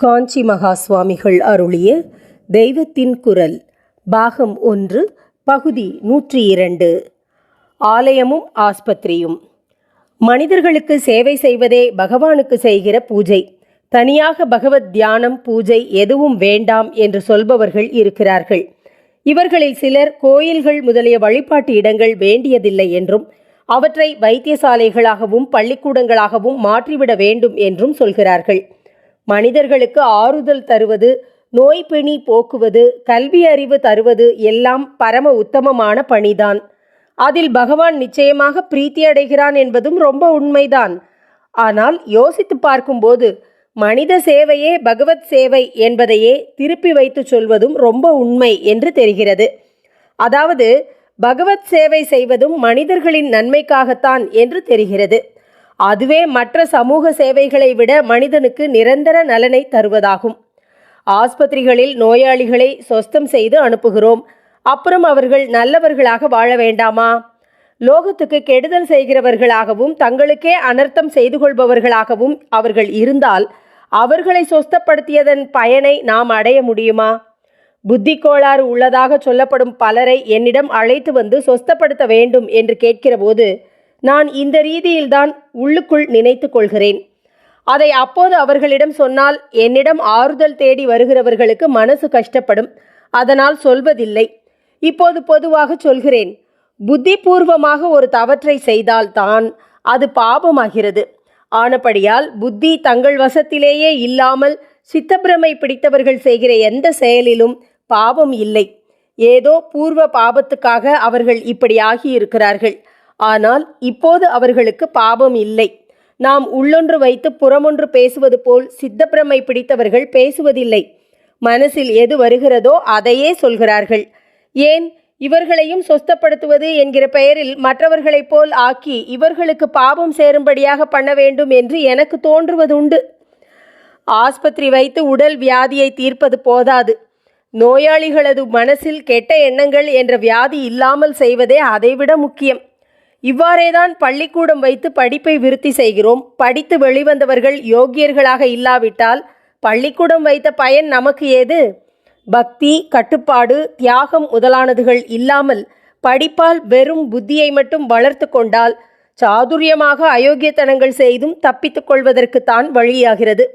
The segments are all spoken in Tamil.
காஞ்சி மகா சுவாமிகள் அருளிய தெய்வத்தின் குரல் பாகம் ஒன்று பகுதி நூற்றி இரண்டு. ஆலயமும் ஆஸ்பத்திரியும். மனிதர்களுக்கு சேவை செய்வதே பகவானுக்கு செய்கிற பூஜை. தனியாக பகவத் தியானம் பூஜை எதுவும் வேண்டாம் என்று சொல்பவர்கள் இருக்கிறார்கள். இவர்களில் சிலர் கோயில்கள் முதலிய வழிபாட்டு இடங்கள் வேண்டியதில்லை என்றும் அவற்றை வைத்தியசாலைகளாகவும் பள்ளிக்கூடங்களாகவும் மாற்றிவிட வேண்டும் என்றும் சொல்கிறார்கள். மனிதர்களுக்கு ஆறுதல் தருவது நோய் பிணி போக்குவது கல்வி அறிவு தருவது எல்லாம் பரம உத்தமமான பணிதான். அதில் பகவான் நிச்சயமாக பிரீத்தி அடைகிறான் என்பதும் ரொம்ப உண்மைதான். ஆனால் யோசித்து பார்க்கும்போது மனித சேவையே பகவத் சேவை என்பதையே திருப்பி வைத்து சொல்வதும் ரொம்ப உண்மை என்று தெரிகிறது. அதாவது பகவத் சேவை செய்வதும் மனிதர்களின் நன்மைக்காகத்தான் என்று தெரிகிறது. அதுவே மற்ற சமூக சேவைகளை விட மனிதனுக்கு நிரந்தர நலனை தருவதாகும். ஆஸ்பத்திரிகளில் நோயாளிகளை சொஸ்தம் செய்து அனுப்புகிறோம். அப்புறம் அவர்கள் நல்லவர்களாக வாழ வேண்டாமா? லோகத்துக்கு கெடுதல் செய்கிறவர்களாகவும் தங்களுக்கே அனர்த்தம் செய்து கொள்பவர்களாகவும் அவர்கள் இருந்தால் அவர்களை சொஸ்தப்படுத்தியதன் பயனை நாம் அடைய முடியுமா? புத்தி கோளாறு உள்ளதாக சொல்லப்படும் பலரை என்னிடம் அழைத்து வந்து சொஸ்தப்படுத்த வேண்டும் என்று கேட்கிறபோது நான் இந்த ரீதியில்தான் உள்ளுக்குள் நினைத்து கொள்கிறேன். அதை அப்போது அவர்களிடம் சொன்னால் என்னிடம் ஆறுதல் தேடி வருகிறவர்களுக்கு மனசு கஷ்டப்படும். அதனால் சொல்வதில்லை. இப்போது பொதுவாக சொல்கிறேன். புத்திபூர்வமாக ஒரு தவற்றை செய்தால்தான் அது பாபமாகிறது. ஆனபடியால் புத்தி தங்கள் வசத்திலேயே இல்லாமல் சித்தப்பிரமை பிடித்தவர்கள் செய்கிற எந்த செயலிலும் பாவம் இல்லை. ஏதோ பூர்வ பாபத்துக்காக அவர்கள் இப்படி ஆகியிருக்கிறார்கள். ஆனால் இப்போது அவர்களுக்கு பாபம் இல்லை. நாம் உள்ளொன்று வைத்து புறமொன்று பேசுவது போல் சித்தப்பிரமை பிடித்தவர்கள் பேசுவதில்லை. மனசில் எது வருகிறதோ அதையே சொல்கிறார்கள். ஏன்? இவர்களையும் சொஸ்தப்படுத்துவது என்கிற பெயரில் மற்றவர்களைப் போல் ஆக்கி இவர்களுக்கு பாவம் சேரும்படியாக பண்ண வேண்டும் என்று எனக்கு தோன்றுவதுண்டு. ஆஸ்பத்திரி வைத்து உடல் வியாதியை தீர்ப்பது போதாது. நோயாளிகளது மனசில் கெட்ட எண்ணங்கள் என்ற வியாதி இல்லாமல் செய்வதே அதைவிட முக்கியம். இவ்வாறேதான் பள்ளிக்கூடம் வைத்து படிப்பை விருத்தி செய்கிறோம். படித்து வெளிவந்தவர்கள் யோக்கியர்களாக இல்லாவிட்டால் பள்ளிக்கூடம் வைத்த பயன் நமக்கு ஏது? பக்தி கட்டுப்பாடு தியாகம் முதலானதுகள் இல்லாமல் படிப்பால் வெறும் புத்தியை மட்டும் வளர்த்து கொண்டால் சாதுரியமாக அயோக்கியத்தனங்கள் செய்தும் தப்பித்துக் கொள்வதற்குத்தான் வழியாகிறது.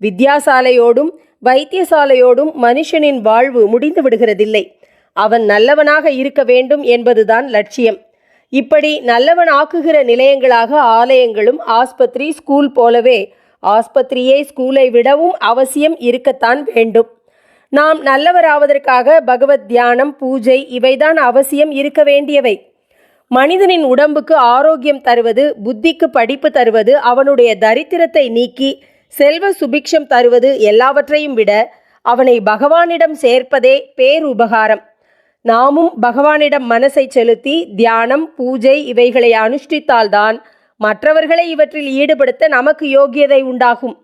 வித்யாசாலையோடும் வைத்தியசாலையோடும் மனுஷனின் வாழ்வு முடிந்து விடுகிறதில்லை. அவன் நல்லவனாக இருக்க வேண்டும் என்பதுதான் லட்சியம். இப்படி நல்லவன் ஆக்குகிற நிலையங்களாக ஆலயங்களும் ஆஸ்பத்திரி ஸ்கூல் போலவே ஆஸ்பத்திரியே ஸ்கூலை விடவும் அவசியம் இருக்கத்தான் வேண்டும். நாம் நல்லவராவதற்காக பகவத் தியானம் பூஜை இவைதான் அவசியம் இருக்க வேண்டியவை. மனிதனின் உடம்புக்கு ஆரோக்கியம் தருவது புத்திக்கு படிப்பு தருவது அவனுடைய தரித்திரத்தை நீக்கி செல்வ சுபிக்ஷம் தருவது எல்லாவற்றையும் விட அவனை பகவானிடம் சேர்ப்பதே பேருபகாரம். நாமும் பகவானிடம் மனசை செலுத்தி தியானம் பூஜை இவைகளை அனுஷ்டித்தால்தான் மற்றவர்களை இவற்றில் ஈடுபடுத்த நமக்கு யோகியதை உண்டாகும்.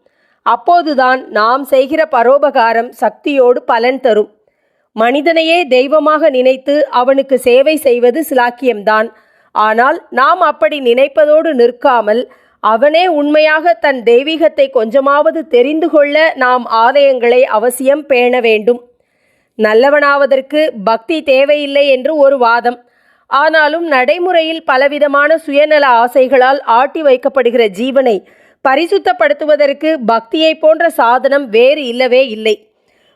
அப்போதுதான் நாம் செய்கிற பரோபகாரம் சக்தியோடு பலன் தரும். மனிதனையே தெய்வமாக நினைத்து அவனுக்கு சேவை செய்வது சிலாக்கியம்தான். ஆனால் நாம் அப்படி நினைப்பதோடு நிற்காமல் அவனே உண்மையாக தன் தெய்வீகத்தை கொஞ்சமாவது தெரிந்து கொள்ள நாம் ஆலயங்களை அவசியம் பேண வேண்டும். நல்லவனாவதற்கு பக்தி தேவையில்லை என்று ஒரு வாதம். ஆனாலும் நடைமுறையில் பலவிதமான சுயநல ஆசைகளால் ஆட்டி வைக்கப்படுகிற ஜீவனை பரிசுத்தப்படுத்துவதற்கு பக்தியை போன்ற சாதனம் வேறு இல்லவே இல்லை.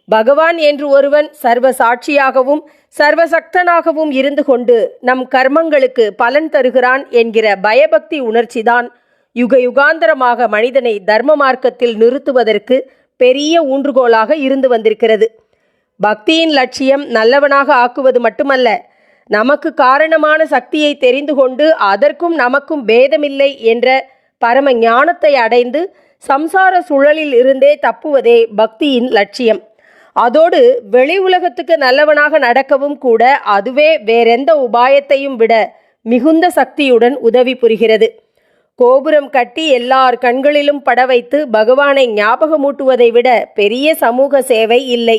பகவான் என்று ஒருவன் சர்வ சாட்சியாகவும் சர்வசக்தனாகவும் இருந்து கொண்டு நம் கர்மங்களுக்கு பலன் தருகிறான் என்கிற பயபக்தி உணர்ச்சிதான் யுக யுகாந்தரமாக மனிதனை தர்ம மார்க்கத்தில் நிறுத்துவதற்கு பெரிய ஊன்றுகோலாக இருந்து வந்திருக்கிறது. பக்தியின் லட்சியம் நல்லவனாக ஆக்குவது மட்டுமல்ல நமக்கு காரணமான சக்தியை தெரிந்து கொண்டு அதற்கும் நமக்கும் பேதமில்லை என்ற பரம ஞானத்தை அடைந்து சம்சார சுழலில் இருந்தே தப்புவதே பக்தியின் லட்சியம். அதோடு வெளி உலகத்துக்கு நல்லவனாக நடக்கவும் கூட அதுவே வேறெந்த உபாயத்தையும் விட மிகுந்த சக்தியுடன் உதவி புரிகிறது. கோபுரம் கட்டி எல்லார் கண்களிலும் பட வைத்து பகவானை ஞாபகமூட்டுவதை விட பெரிய சமூக சேவை இல்லை.